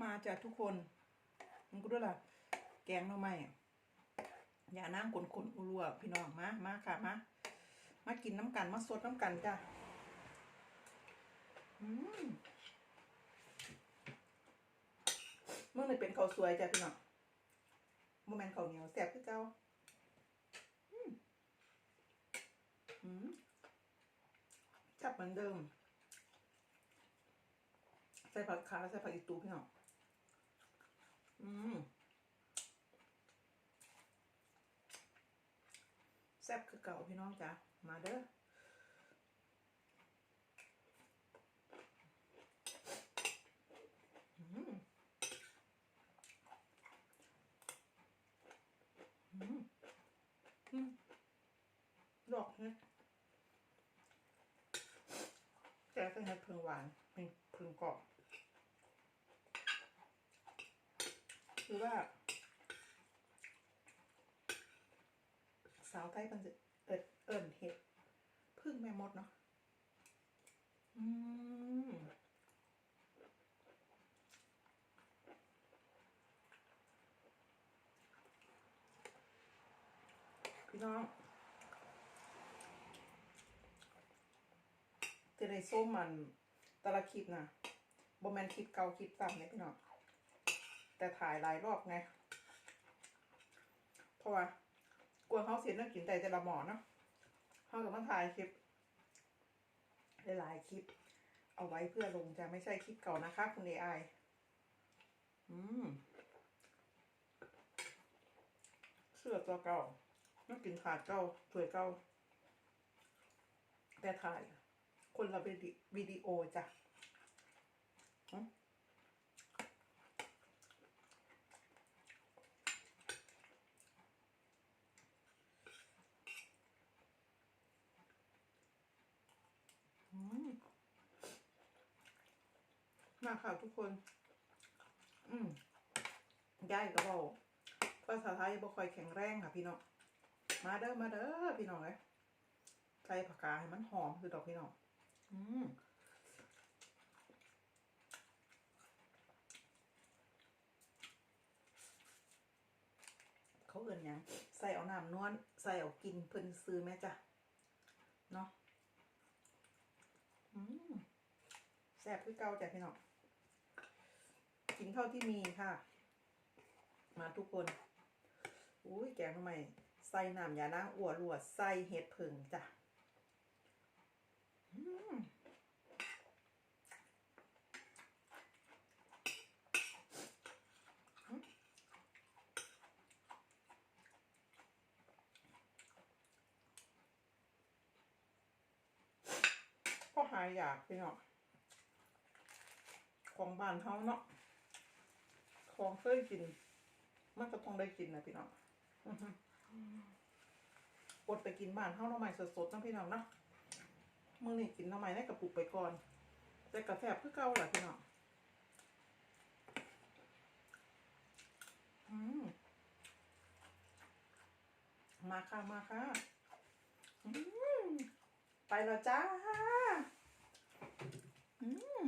มาจากทุกคนมันก็ด้วยล่ะ แกงหน่อไม้อย่านั่งกลนๆรัวพี่น้องมามาค่ะมามากินน้ำกันมาสดน้ำกันจ้ะอืมเมื่อไหร่เป็นข้าวสวยจ้ะพี่น้องโมเมนข้าวเหนียวแซ่บคือเก่าอือจับเหมือนเดิม ใส่ผักขาใส่ผักอีตูพี่น้อง อืมแซ่บคือเก่าพี่น้องจ้ะ มาเด้ออืมอืมอืมดอกเนี่ยแกก็ให้เพึงหวานเป็นเพึงกรอบ คือว่า สาวไทยมันจะเอิดเอิญเห็ดพึ่งแม่มดเนาะอืมพี่น้องจะได้ส้มมันแตละคลิปนะบแมนคลิปเก่าคลิปต่ำเนี่ยพี่น้อง แต่ถ่ายหลายรอบไง เพราะว่ากลัวเขาเสียนักกินแต่จะละหมอเนาะเขากับมาถ่ายคลิปหลายๆคลิป เอาไว้เพื่อลงจะไม่ใช่คลิปเก่านะคะ คุณเอไออืมเสื้อตัวเก่านักกินขาดเก่าสวยเก่าแต่ถ่าย คนละวิดีวิดีโอจ้ะอืม อืม มาค่ะทุกคน อืมยายก็บอกภาษาไทยบ่ค่อยแข็งแรงค่ะ พี่น้อง มาเด้อ มาเด้อ พี่น้องเลยใส่ผักกาให้มันหอมคือดอกพี่น้อง อืมเขาเอื่นยังใส่เอาน้ำนวลใส่เอากินเพิ่นซื้อแม่จ้ะ เนาะอืมแซ่บคือเก่าจ้ะพี่น้อง กินเท่าที่มีค่ะ มาทุกคน อุ้ยแกงทำไมใส่น้ำยานางอัวรวใส่เห็ดผึ่งจ้ะอืมก็หายอยากพี่น้องของบ้านเฮาเนาะ ของเคยกิน มันก็ต้องได้กินนะพี่น้องอื้อหืออดไปกินบ้านเฮาหน่อไม้สดๆนะพี่น้องเนาะมึงนี่กินหน่อไม้ในกระปุกไปก่อน แต่กระแทบคือเก่าแหละพี่น้องอืมมาค่ะมาค่ะอืมไปแล้วจ้าอืม